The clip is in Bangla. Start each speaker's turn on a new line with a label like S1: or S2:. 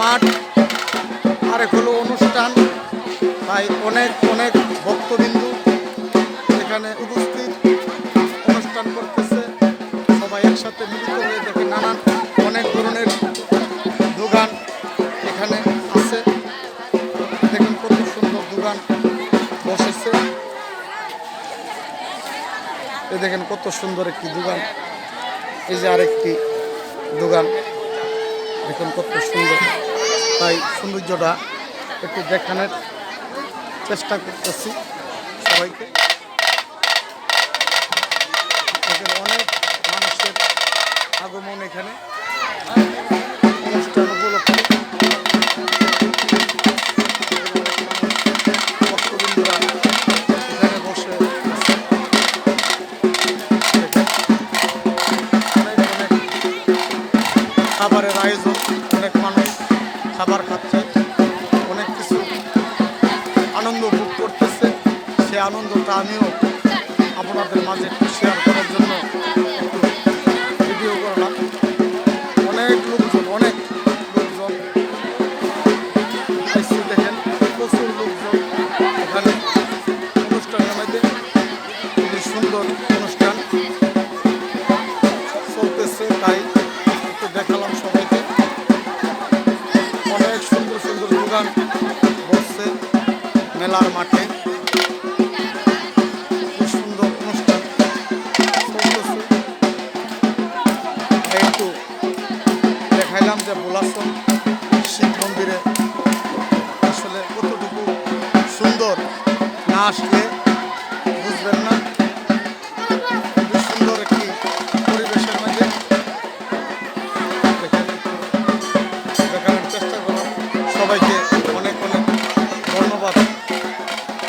S1: মাঠ, আর এক হলো অনুষ্ঠান। তাই অনেক অনেক ভক্তবিন্দু এখানে উপস্থিত, অনুষ্ঠান করতেছে। সবাই একসাথে মিলিত হয়ে দেখে নানান, অনেক ধরনের দোকান এখানে আছে। দেখুন কত সুন্দর দোকান বসেছে। এ দেখেন কত সুন্দর একটি দোকান। এই যে আরেকটি দোকান। দেখুন কত সুন্দর। তাই সৌন্দর্যটা একটু দেখানোর চেষ্টা করতেছি সবাইকে। অনেক মানুষের আগমন এখানে। সে আনন্দটা আমিও আপনাদের মাঝে একটু শেয়ার করার জন্য ভিডিও করলাম। অনেক লোকজন অনেক লোকজন আসছে দেখেন, প্রচুর লোকজন এখানে অনুষ্ঠানের মধ্যে খুবই সুন্দর অনুষ্ঠান চলতেছে, তাই একটু দেখালাম সবাইকে। অনেক সুন্দর সুন্দর দোকান বসছে মেলার মাঠে। যে বোলাসন শিব মন্দিরে আসলে কতটুকু সুন্দর। না আসলে